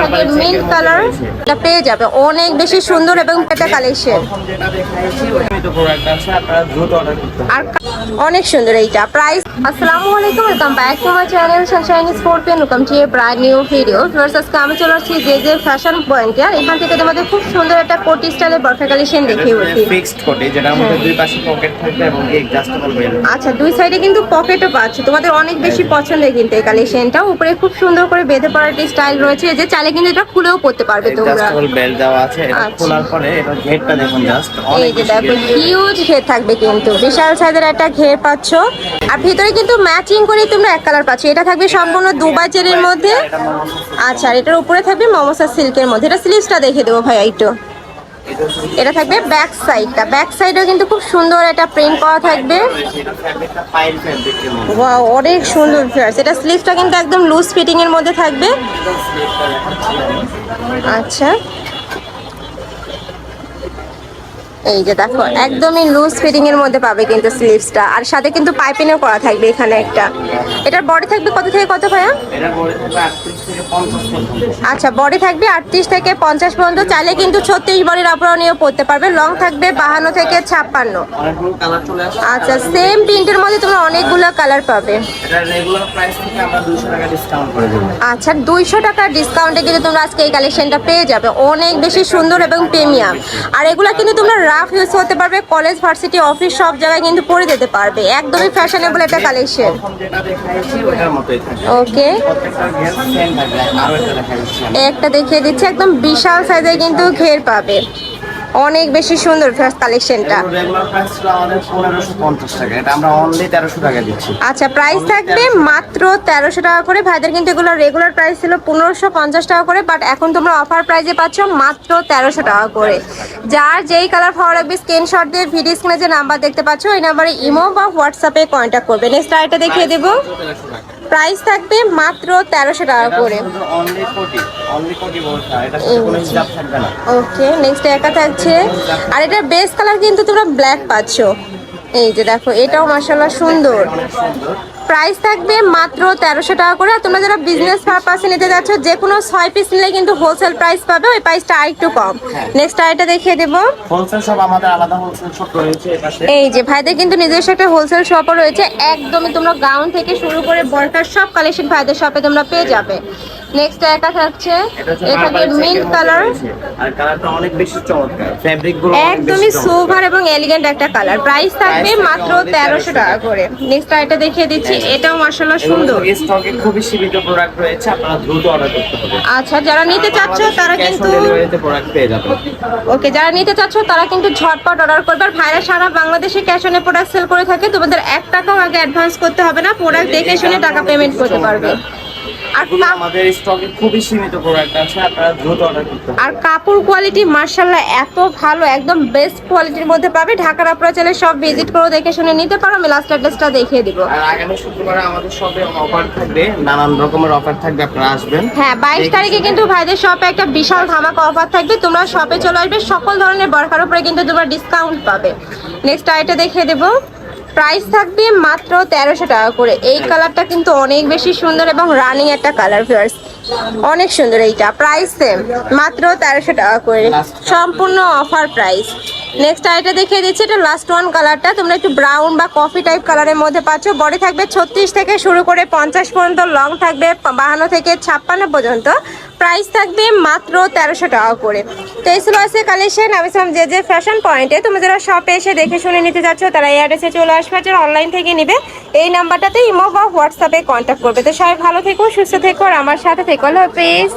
থাকবে mint colour এটা পেয়ে যাবে। অনেক বেশি সুন্দর এবং এটা কালেকশন আর অনেক সুন্দর এইটা। প্রাইস আসসালামু আলাইকুম welcome back to my channel Sunshine Sport Pen welcome to a brand new video first আজকে আমি চলে আসছি যে যে ফ্যাশন পয়েন্টে আর এখান থেকে তোমাদের খুব সুন্দর একটা কোটি স্টাইলের বরফা কালেকশন দেখিয়ে বলছি। ফিক্সড কোটে যেটার মধ্যে দুই পাশে পকেট থাকবে এবং অ্যাডজাস্টেবল বেল আচ্ছা দুই সাইডে কিন্তু পকেটও পাচ্ছ। তোমাদের অনেক বেশি পছন্দের কিন্তু এই কালেকশনটা উপরে খুব সুন্দর করে বেঁধে পড়ার একটি স্টাইল রয়েছে। যে চাইলে কিন্তু এটা খুলেও পড়তে পারবে তোমরা। অ্যাডজাস্টেবল বেল দেওয়া আছে। এটা আচ্ছা। খোলার পরে এটা ঘেরটা দেখুন জাস্ট এই অনেক যে বেশি দেখো ঘের। হিউজ ঘের থাকবে কিন্তু। বিশাল সাইজের একটা ঘের পাচ্ছ। আর ভিতরে কিন্তু ম্যাচিং করে তোমরা এক কালার পাচ্ছ। এটা থাকবে সম্পূর্ণ দুবাই চেরির মধ্যে। আচ্ছা আর এটার উপরে থাকবে মমসা সিল্কের মধ্যে। এটা স্লিভসটা দেখে দেবো ভাই একটু। এটা থাকবে ব্যাক সাইডটা ব্যাক সাইডেও কিন্তু খুব সুন্দর একটা প্রিন্ট করা থাকবে। ওয়াও অনেক সুন্দর ফিয়ার্স এটা স্লিভসটা কিন্তু একদম লুজ ফিটিং এর মধ্যে থাকবে। আচ্ছা। এই যে দেখো একদমই লুজ ফিটিং এর মধ্যে পাবে কিন্তু স্লিভসটা আর সাথে কিন্তু পাইপিংও করা থাকবে এখানে একটা। এটার বডি থাকবে কত থেকে কত ভাইয়া? এটা বলে থাকবে 38 থেকে 50 পর্যন্ত। আচ্ছা বডি থাকবে আটত্রিশ থেকে পঞ্চাশ পর্যন্ত। চাইলে কিন্তু ছত্রিশ বডির নিয়েও পড়তে পারবে। লং থাকবে বাহান্ন থেকে ছাপ্পান্ন। আচ্ছা সেম প্রিন্টের মধ্যে তোমরা অনেকগুলো কালার পাবে। এটা রেগুলার প্রাইস থেকে আমরা 200 টাকা ডিসকাউন্ট করে দেব। আচ্ছা দুইশো টাকার ডিসকাউন্টে কিন্তু তোমরা আজকে এই কালেকশনটা পেয়ে যাবে। অনেক বেশি সুন্দর এবং প্রিমিয়াম আর এগুলো কিন্তু তোমরা রাফ ইউজ হতে পারবে কলেজ ভার্সিটি অফিস সব জায়গায় কিন্তু পরে যেতে পারবে। একদমই ফ্যাশনেবল একটা কালেকশন ওকে একটা দেখিয়ে দিচ্ছি, একদম বিশাল সাইজে কিন্তু ঘের পাবে। অনেক বেশি সুন্দর কালেকশনটা রেগুলার প্রাইস আমাদের 1550 টাকা। এটা আমরা অনলি 1300 টাকা দিচ্ছি। আচ্ছা প্রাইস থাকবে মাত্র তেরোশো টাকা করে। ভাইদের কিন্তু এগুলো রেগুলার প্রাইস ছিল পনেরোশো পঞ্চাশ টাকা করে বাট এখন তোমরা অফার প্রাইসে পাচ্ছ মাত্র তেরোশো টাকা করে। যার যেই কালার ভালো লাগবে স্ক্রিনশট দিয়ে ভিডিও স্ক্রিনে যে নাম্বার দেখতে পাচ্ছ ওই নাম্বারে ইমো বা হোয়াটসঅ্যাপে কন্ট্যাক্ট করবে। নেক্সট আরেকটা দেখিয়ে দেবো। প্রাইস থাকবে মাত্র তেরোশো টাকা করে। এটা ওকে নেক্সট একা থাকছে। আর এটার বেস কালার কিন্তু তোমরা ব্ল্যাক পাচ্ছ। এই যে দেখো এটাও মাসাল্লাহ সুন্দর। প্রাইস থাকবে মাত্র তেরোশো টাকা করে। আর তোমরা যারা বিজনেস পারপাসে নিতে যাচ্ছ যে কোনো ছয় পিস নিলে কিন্তু হোলসেল প্রাইস পাবে ওই প্রাইসটা আরেকটু কম। নেক্সট আরেকটা দেখিয়ে দেবো। হোলসেল সব আমাদের আলাদা হোলসেল শপ রয়েছে এই যে ভাইদের কিন্তু নিজস্ব একটা হোলসেল শপও রয়েছে। একদমই তোমরা গাউন থেকে শুরু করে বরকার সব কালেকশন ভাইদের শপে তোমরা পেয়ে যাবে। নেক্সট একা থাকছে। এটা এটা মিন্ট কালার আর কালারটা অনেক বেশি চমৎকার। ফ্যাব্রিকগুলো একদমই সোভার এবং এলিগেন্ট একটা কালার প্রাইস থাকবে মাত্র তেরোশো 1300 টাকা করে। নেক্সট আরেকটা দেখিয়ে দিচ্ছি। এটাও মাসাল্লাহ সুন্দর। স্টকে খুবই সীমিত প্রোডাক্ট রয়েছে। আপনারা দ্রুত অর্ডার করতে হবে। আচ্ছা যারা নিতে চাচ্ছ তারা কিন্তু প্রোডাক্ট পেয়ে যাবেন। ওকে যারা নিতে চাচ্ছ তারা কিন্তু ঝটপট অর্ডার করবে। আর ভাইরা সারা বাংলাদেশে ক্যাশ অনে প্রোডাক্ট সেল করে থাকে। তোমাদের এক টাকাও আগে অ্যাডভান্স করতে হবে না। প্রোডাক্ট দেখে শুনে টাকা পেমেন্ট করতে পারবে। আর আমাদের স্টকে খুবই সীমিত প্রোডাক্ট আছে আপনারা দ্রুত অর্ডার করতে আর কাপড় কোয়ালিটি মার্শাল্লাহ এত ভালো একদম বেস্ট কোয়ালিটির মধ্যে পাবে। ঢাকার আপনারা চাইলে সব ভিজিট করে দেখে শুনে নিতে পারো। আমি লাস্ট অ্যাড্রেসটা দেখিয়ে দিব। আর আগামী শুক্রবারে আমাদের শপে অফার থাকবে নানান রকমের অফার থাকবে আপনারা আসবেন। হ্যাঁ বাইশ তারিখে কিন্তু ভাইদের শপে একটা বিশাল ধামাকা অফার থাকবে। তোমরা শপে চলে আসবে সকল ধরনের বরকার উপরে কিন্তু তোমরা ডিসকাউন্ট পাবে। নেক্সট আইটা দেখিয়ে দেবো। প্রাইস থাকবে মাত্র তেরোশো টাকা করে। এই কালারটা কিন্তু অনেক বেশি সুন্দর এবং রানিং একটা কালার ফিয়ার্স অনেক সুন্দর এইটা। প্রাইস সেম মাত্র তেরোশো টাকা করে। সম্পূর্ণ অফার প্রাইস নেক্সট আইটা দেখিয়ে দিচ্ছি, এটা লাস্ট ওয়ান কালারটা তোমরা একটু ব্রাউন বা কফি টাইপ কালারের মধ্যে পাচ্ছ। বডি থাকবে ছত্রিশ থেকে শুরু করে পঞ্চাশ পর্যন্ত লং থাকবে বাহান্ন থেকে ছাপ্পান্ন পর্যন্ত। প্রাইস থাকবে মাত্র তেরোশো টাকা করে। তো এই ছিল কালেকশন আমি ছিলাম যে যে ফ্যাশন পয়েন্টে তুমি যারা শপে এসে দেখে শুনে নিতে যাচ্ছ তারা এই অ্যাড্রেসে চলে আসবে যারা অনলাইন থেকে নিবে, এই নাম্বারটাতে ইমো বা হোয়াটসঅ্যাপে কন্ট্যাক্ট করবে। তো সবাই ভালো থেকো, সুস্থ থেকো, আর আমার সাথে থেকো। হলো পেজ